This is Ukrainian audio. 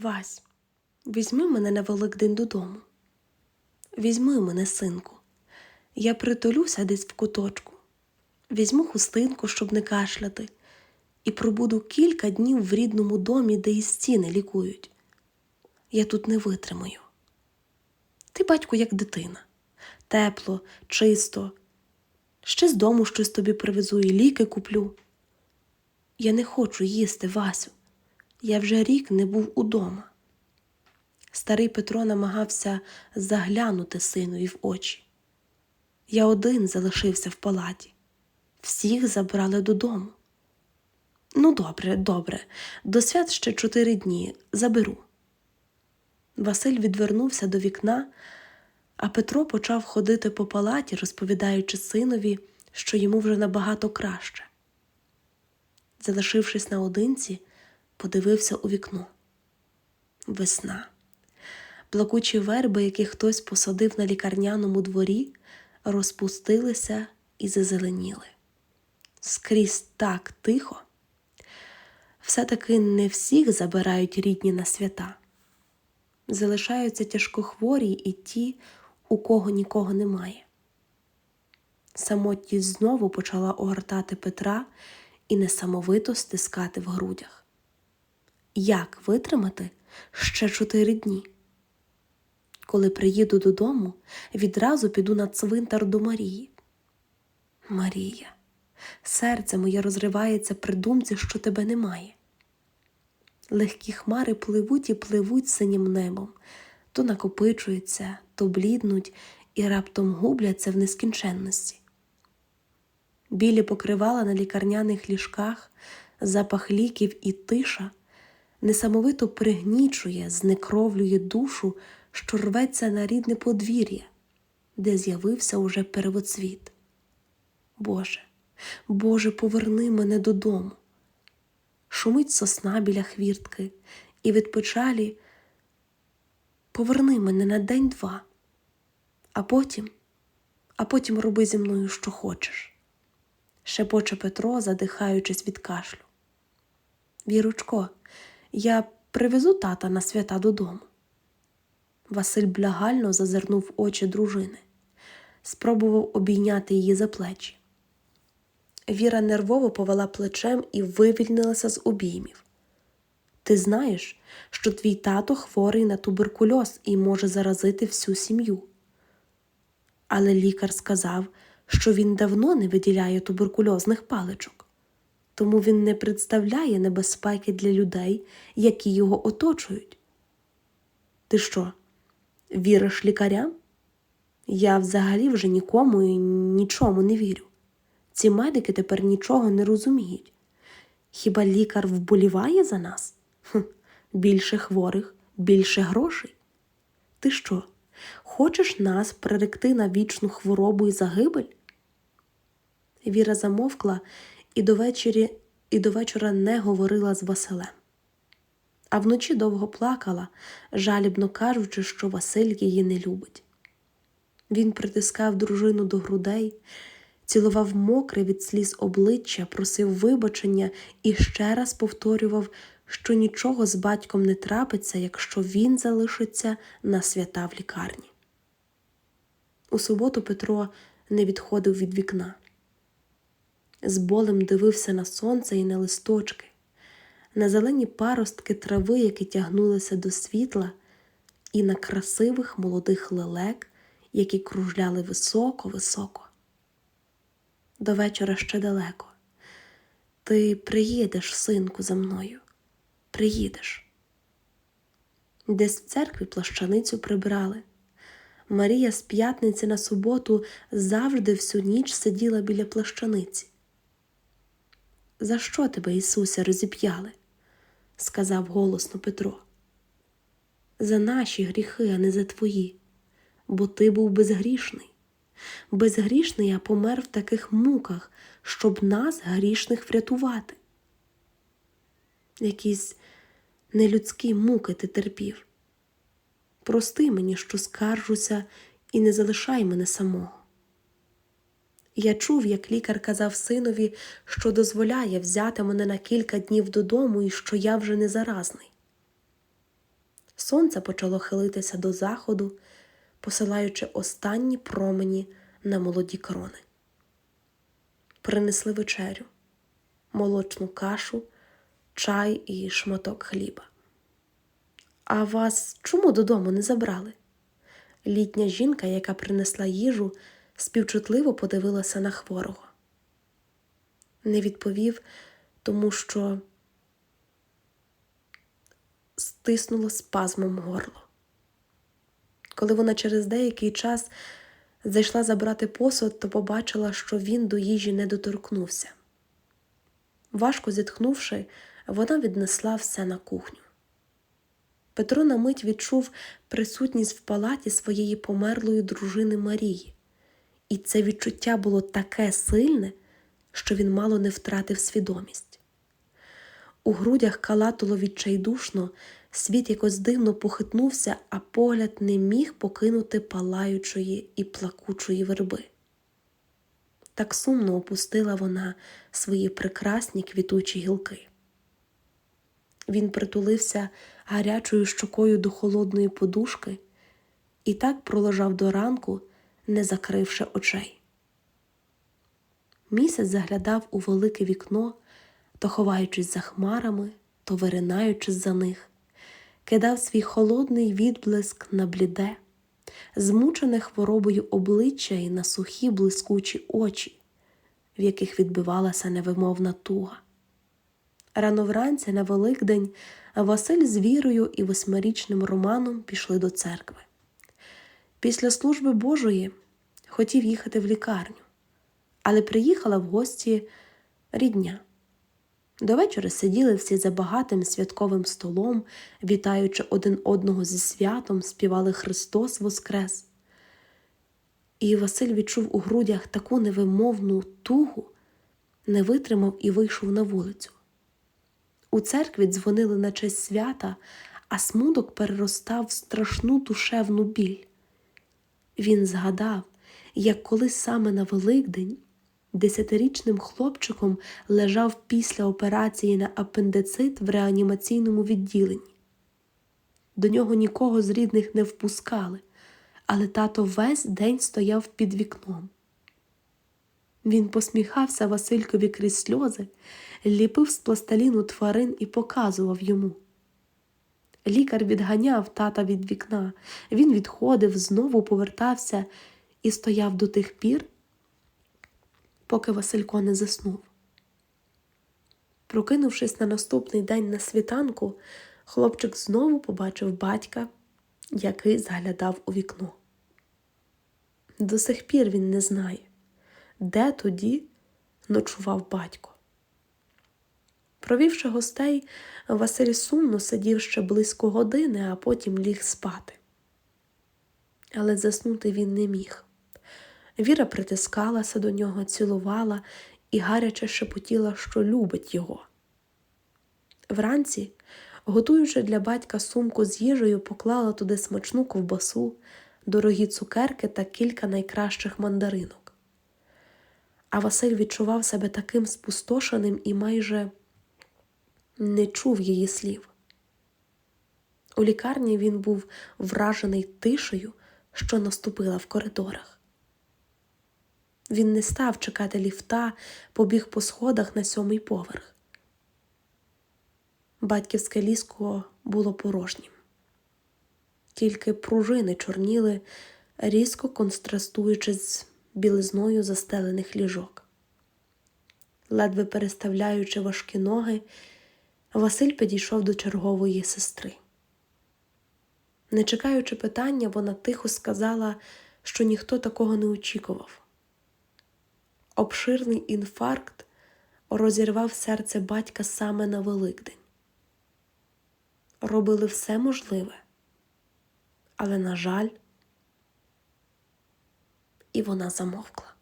Вась, візьми мене на Великдень додому. Візьми мене, синку. Я притулюся десь в куточку. Візьму хустинку, щоб не кашляти, і пробуду кілька днів в рідному домі, де і стіни лікують. Я тут не витримаю. Ти, батько, як дитина. Тепло, чисто. Ще з дому щось тобі привезу і ліки куплю. Я не хочу їсти, Васю. Я вже рік не був удома. Старий Петро намагався заглянути синові в очі. Я один залишився в палаті. Всіх забрали додому. Ну, добре, добре, до свят ще чотири дні заберу. Василь відвернувся до вікна, а Петро почав ходити по палаті, розповідаючи синові, що йому вже набагато краще. Залишившись наодинці, подивився у вікно. Весна. Плакучі верби, які хтось посадив на лікарняному дворі, розпустилися і зазеленіли. Скрізь так тихо. Все-таки не всіх забирають рідні на свята. Залишаються тяжкохворі і ті, у кого нікого немає. Самотність знову почала огортати Петра і несамовито стискати в грудях. Як витримати ще чотири дні? Коли приїду додому, відразу піду на цвинтар до Марії. Марія, серце моє розривається при думці, що тебе немає. Легкі хмари пливуть і пливуть синім небом, то накопичуються, то бліднуть і раптом губляться в нескінченності. Білі покривала на лікарняних ліжках, запах ліків і тиша несамовито пригнічує, знекровлює душу, що рветься на рідне подвір'я, де з'явився уже первоцвіт. Боже, Боже, поверни мене додому. Шумить сосна біля хвіртки, і від печалі поверни мене на день-два, а потім, а потім роби зі мною, що хочеш. Шепоче Петро, задихаючись від кашлю. Вірочко, я привезу тата на свята додому. Василь благально зазирнув очі дружини, спробував обійняти її за плечі. Віра нервово повела плечем і вивільнилася з обіймів. Ти знаєш, що твій тато хворий на туберкульоз і може заразити всю сім'ю. Але лікар сказав, що він давно не виділяє туберкульозних паличок, тому він не представляє небезпеки для людей, які його оточують. Ти що, віриш лікарям? Я взагалі вже нікому і нічому не вірю. Ці медики тепер нічого не розуміють. Хіба лікар вболіває за нас? Хм, більше хворих, більше грошей. Ти що, хочеш нас приректи на вічну хворобу і загибель? Віра замовкла і до, вечері, і до вечора не говорила з Василем. А вночі довго плакала, жалібно кажучи, що Василь її не любить. Він притискав дружину до грудей, цілував мокре від сліз обличчя, просив вибачення і ще раз повторював, що нічого з батьком не трапиться, якщо він залишиться на свята в лікарні. У суботу Петро не відходив від вікна. З болем дивився на сонце і на листочки, на зелені паростки трави, які тягнулися до світла, і на красивих молодих лелек, які кружляли високо-високо. До вечора ще далеко. Ти приїдеш, синку, за мною, приїдеш. Десь в церкві плащаницю прибрали. Марія з п'ятниці на суботу завжди всю ніч сиділа біля плащаниці. За що тебе, Ісусе, розіп'яли? сказав голосно Петро. За наші гріхи, а не за твої, бо ти був безгрішний. Безгрішний я помер в таких муках, щоб нас, грішних, врятувати. Якісь нелюдські муки ти терпів. Прости мені, що скаржуся, і не залишай мене самого. Я чув, як лікар казав синові, що дозволяє взяти мене на кілька днів додому і що я вже не заразний. Сонце почало хилитися до заходу, посилаючи останні промені на молоді крони. Принесли вечерю, молочну кашу, чай і шматок хліба. А вас чому додому не забрали? Літня жінка, яка принесла їжу, співчутливо подивилася на хворого. Не відповів, тому що стиснуло спазмом горло. Коли вона через деякий час зайшла забрати посуд, то побачила, що він до їжі не доторкнувся. Важко зітхнувши, вона віднесла все на кухню. Петро на мить відчув присутність в палаті своєї померлої дружини Марії, і це відчуття було таке сильне, що він мало не втратив свідомість. У грудях калатуло відчайдушно, світ якось дивно похитнувся, а погляд не міг покинути палаючої і плакучої верби. Так сумно опустила вона свої прекрасні квітучі гілки. Він притулився гарячою щокою до холодної подушки і так пролежав до ранку, не закривши очей. Місяць заглядав у велике вікно, то ховаючись за хмарами, то виринаючись за них, кидав свій холодний відблиск на бліде, змучене хворобою обличчя і на сухі блискучі очі, в яких відбивалася невимовна туга. Рано вранці на Великдень Василь з вірою і восьмирічним Романом пішли до церкви. Після служби Божої хотів їхати в лікарню, але приїхала в гості рідня. До вечора сиділи всі за багатим святковим столом, вітаючи один одного зі святом, співали Христос Воскрес. І Василь відчув у грудях таку невимовну тугу, не витримав і вийшов на вулицю. У церкві дзвонили на честь свята, а смуток переростав в страшну душевну біль. Він згадав, як колись саме на Великдень десятирічним хлопчиком лежав після операції на апендицит в реанімаційному відділенні. До нього нікого з рідних не впускали, але тато весь день стояв під вікном. Він посміхався Василькові крізь сльози, ліпив з пластиліну тварин і показував йому. Лікар відганяв тата від вікна, він відходив, знову повертався і стояв до тих пір, поки Василько не заснув. Прокинувшись на наступний день на світанку, хлопчик знову побачив батька, який заглядав у вікно. До сих пір він не знає, де тоді ночував батько. Провівши гостей, Василь сумно сидів ще близько години, а потім ліг спати. Але заснути він не міг. Віра притискалася до нього, цілувала і гаряче шепотіла, що любить його. Вранці, готуючи для батька сумку з їжею, поклала туди смачну ковбасу, дорогі цукерки та кілька найкращих мандаринок. А Василь відчував себе таким спустошеним і майже не чув її слів. У лікарні він був вражений тишею, що наступила в коридорах. Він не став чекати ліфта, побіг по сходах на сьомий поверх. Батьківське ліско було порожнім, тільки пружини чорніли, різко контрастуючи з білизною застелених ліжок. Ледве переставляючи важкі ноги, Василь підійшов до чергової сестри. Не чекаючи питання, вона тихо сказала, що ніхто такого не очікував. Обширний інфаркт розірвав серце батька саме на Великдень. Робили все можливе, але, на жаль, і вона замовкла.